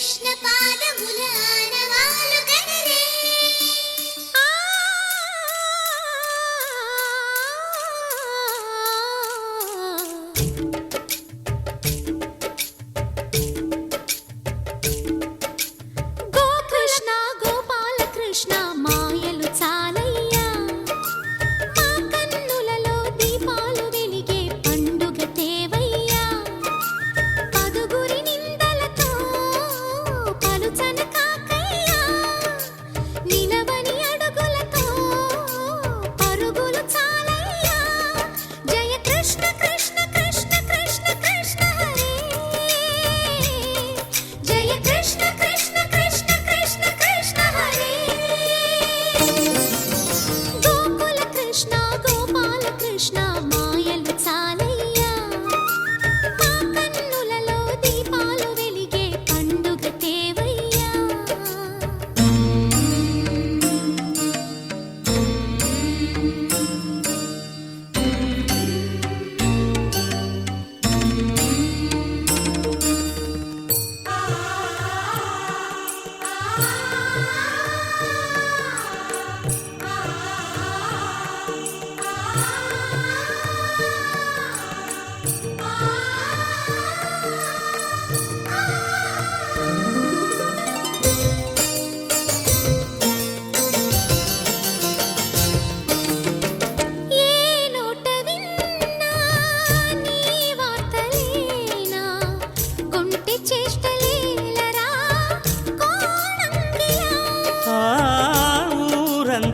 Krishna.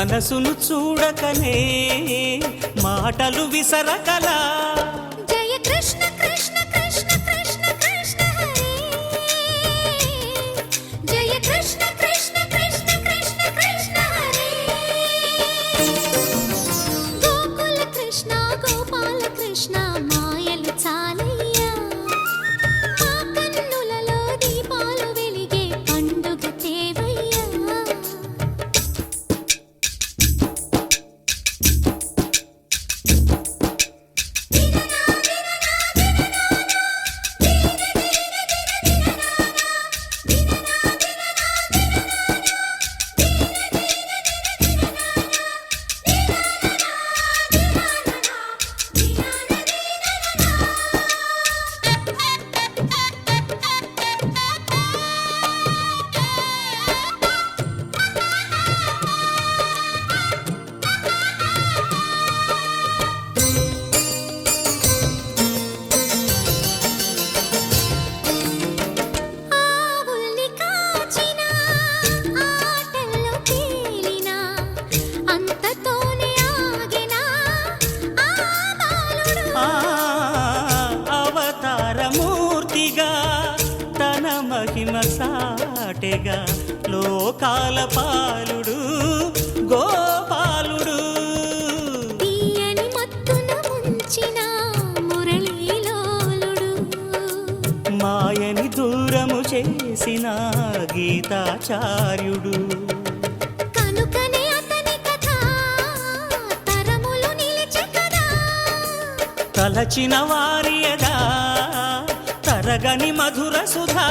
మనసును చూడకనే మాటలు విసరకలా. జయ కృష్ణ కృష్ణ కృష్ణ కృష్ణ కృష్ణ జయ కృష్ణ కృష్ణ కృష్ణ కృష్ణ కృష్ణ గోకుల కృష్ణ గోపాల కృష్ణ మాయలు చాలా సాటెగా లోకాల పాలుడు గోపాలుడు. తీయని మత్తున ముంచిన మురళీలోలుడు. మాయని దూరము చేసిన గీతాచార్యుడు. కనుకనే అతని కథ తరములు నిలిచె కదా తలచిన వారియదా తరగని మధుర సుధా.